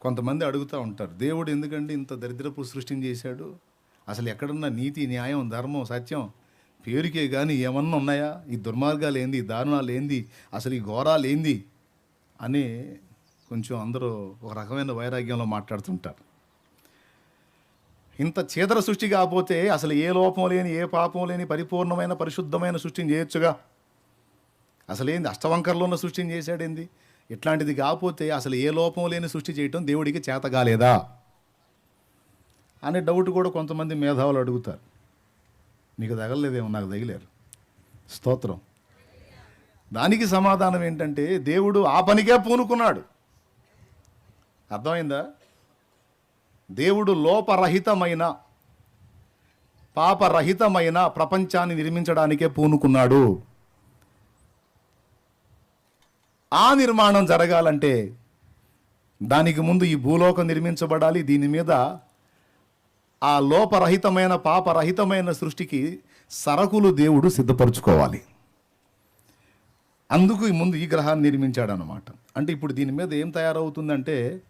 కొంతమంది అడుగుతూ ఉంటారు దేవుడు ఎందుకండి ఇంత దరిద్రపు సృష్టిని చేశాడు? అసలు ఎక్కడున్న నీతి న్యాయం ధర్మం సత్యం పేరుకే కానీ ఏమన్నా ఉన్నాయా? ఈ దుర్మార్గాలు ఏంది ఈ దారుణాలు ఏంది అసలు ఈ ఘోరాలు ఏంది అని కొంచెం అందరూ ఒక రకమైన వైరాగ్యంలో మాట్లాడుతుంటారు. ఇంత చీదర సృష్టి కాకపోతే అసలు ఏ లోపం లేని ఏ పాపం లేని పరిపూర్ణమైన పరిశుద్ధమైన సృష్టిని చేయొచ్చుగా? అసలేంది అష్టవంకరలో ఉన్న సృష్టిని చేశాడేంది? ఇట్లాంటిది కాకపోతే అసలు ఏ లోపం లేని సృష్టి చేయటం దేవుడికి చేత కాలేదా అనే డౌట్ కూడా కొంతమంది మేధావులు అడుగుతారు. నీకు తగలలేదేమో నాకు తగిలేరు. స్తోత్రం. దానికి సమాధానం ఏంటంటే దేవుడు ఆ పనికే పూనుకున్నాడు. అర్థమైందా? దేవుడు లోపరహితమైన పాపరహితమైన ప్రపంచాన్ని నిర్మించడానికే పూనుకున్నాడు. ఆ నిర్మాణం జరగాలంటే దానికి ముందు ఈ భూలోకం నిర్మించబడాలి. దీని మీద ఆ లోపరహితమైన పాపరహితమైన సృష్టికి సరకులు దేవుడు సిద్ధపరచుకోవాలి. అందుకు ఈ ముందు ఈ గ్రహాన్ని నిర్మించాడు అనమాట అంటే ఇప్పుడు దీని మీద ఏం తయారవుతుందంటే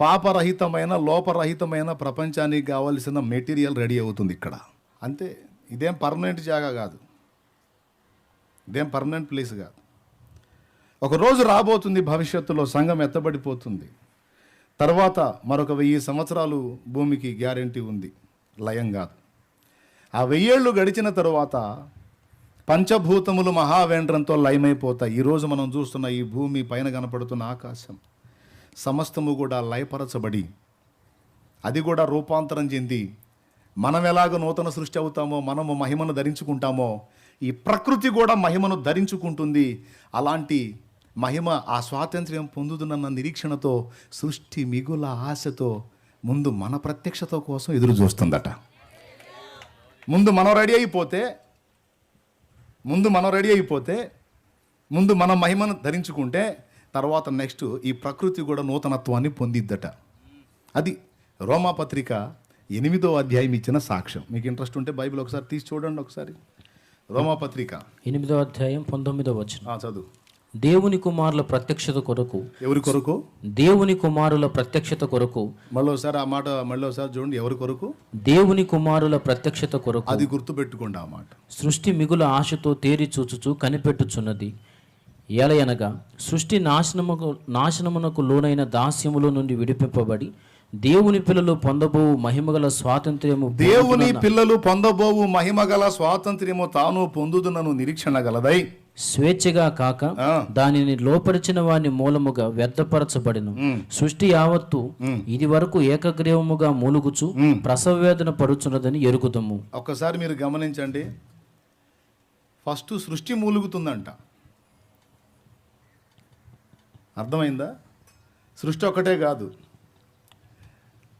పాపరహితమైన లోపరహితమైన ప్రపంచానికి కావలసిన మెటీరియల్ రెడీ అవుతుంది ఇక్కడ. అంతే. ఇదేం పర్మనెంట్ జాగా కాదు. ఇదేం పర్మనెంట్ ప్లేస్ కాదు. ఒకరోజు రాబోతుంది భవిష్యత్తులో సంఘం ఎత్తబడిపోతుంది. తర్వాత మరొక వెయ్యి సంవత్సరాలు భూమికి గ్యారంటీ ఉంది. లయం కాదు. ఆ వెయ్యేళ్ళు గడిచిన తరువాత పంచభూతములు మహావేంద్రంతో లయమైపోతాయి. ఈరోజు మనం చూస్తున్న ఈ భూమి పైన కనపడుతున్న ఆకాశం సమస్తము కూడా లయపరచబడి అది కూడా రూపాంతరం చెంది మనం ఎలాగ నూతన సృష్టి అవుతామో మనము మహిమను ధరించుకుంటామో ఈ ప్రకృతి కూడా మహిమను ధరించుకుంటుంది. అలాంటి మహిమ ఆ స్వాతంత్ర్యం పొందుతున్న నిరీక్షణతో సృష్టి మిగుల ఆశతో ముందు మన ప్రత్యక్షత కోసం ఎదురు చూస్తుందట. ముందు మనం రెడీ అయిపోతే ముందు మనం రెడీ అయిపోతే ముందు మన మహిమను ధరించుకుంటే తర్వాత నెక్స్ట్ ఈ ప్రకృతి కూడా నూతనత్వాన్ని పొందిద్దట. అది రోమాపత్రిక ఎనిమిదో అధ్యాయం ఇచ్చిన సాక్ష్యం. మీకు ఇంట్రెస్ట్ ఉంటే బైబిల్ ఒకసారి తీసి చూడండి ఒకసారి. రోమాపత్రిక. ఎనిమిదో అధ్యాయం పంతొమ్మిదో వచనం. ఆ, చదువు. దేవుని కుమారుల ప్రత్యక్షత కొరకు ఎవరి కొరకు? దేవుని కుమారుల ప్రత్యక్షత కొరకు మళ్ళీ ఒకసారి ఆ మాట మళ్ళీ ఒకసారి చూడండి ఎవరి కొరకు? దేవుని కుమారుల ప్రత్యక్షత కొరకు అది గుర్తుపెట్టుకోండి ఆ మాట. సృష్టి మిగుల ఆశతో తేరి చూచుచు కనిపెట్టుచున్నది. ఎలయనగా సృష్టి నాశనముకు నాశనమునకు లోనైన దాస్యములో నుండి విడిపింపబడి దేవుని పిల్లలు పొందబో మహిమగల స్వాతంత్ర్యము దేవుని పిల్లలు పొందబోవు మహిమగల స్వాతంత్ర్యము తాను పొందుదునను నిరీక్షణ గలదై. స్వేచ్ఛగా కాక. దానిని లోపరిచిన వాని మూలముగా వ్యర్థపరచబడిను. సృష్టి యావత్తు ఇది వరకు ఏకగ్రీవముగా మూలుగుచు ప్రసవ వేదన పడుచున్నదని ఎరుగుదము. ఒక్కసారి మీరు గమనించండి. ఫస్ట్ సృష్టి మూలుగుతుందంట. అర్థమైందా? సృష్టి ఒకటే కాదు.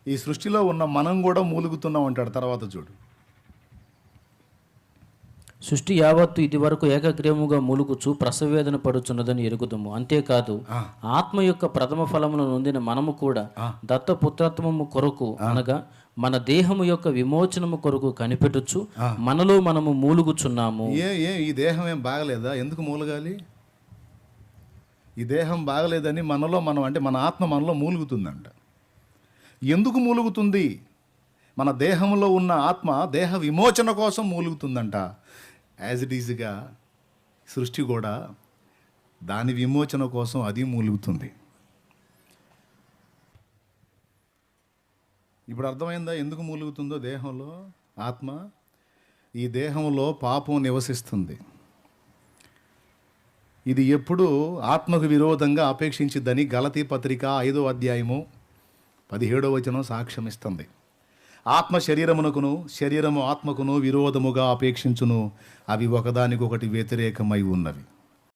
ఈ సృష్టిలో ఉన్న మనం కూడా మూలుగుతున్నాం అంటాడు తర్వాత చూడు. సృష్టి యావత్తు ఇది వరకు ఏకగ్రీవముగా మూలుగుచు ప్రసవేదన పడుచున్నదని ఎరుగుదము. అంతేకాదు ఆత్మ యొక్క ప్రథమ ఫలమును నొందిన మనము కూడా దత్తపుత్రత్వము కొరకు అనగా మన దేహము యొక్క విమోచనము కొరకు కనిపెట్టుచు మనలో మనము మూలుగుచున్నాము. ఏ ఏ ఈ దేహం ఏం బాగలేదా? ఎందుకు మూలగాలి? ఈ దేహం బాగలేదని మనలో మనం అంటే మన ఆత్మ మనలో మూలుగుతుందంట. ఎందుకు మూలుగుతుంది? మన దేహంలో ఉన్న ఆత్మ దేహ విమోచన కోసం మూలుగుతుందంట. యాజ్ ఇట్ ఈజ్గా సృష్టి కూడా దాని విమోచన కోసం అది మూలుగుతుంది. ఇప్పుడు అర్థమైందా ఎందుకు మూలుగుతుందో దేహంలో? ఆత్మ ఈ దేహంలో పాపం నివసిస్తుంది. ఇది ఎప్పుడు ఆత్మకు విరోధంగా అపేక్షించిద్దని గలతీ పత్రిక ఐదో అధ్యాయము పదిహేడో వచనం సాక్ష్యం ఇస్తుంది ఆత్మ శరీరమునకును శరీరము ఆత్మకును విరోధముగా అపేక్షించును. అవి ఒకదానికొకటి వ్యతిరేకమై ఉన్నవి.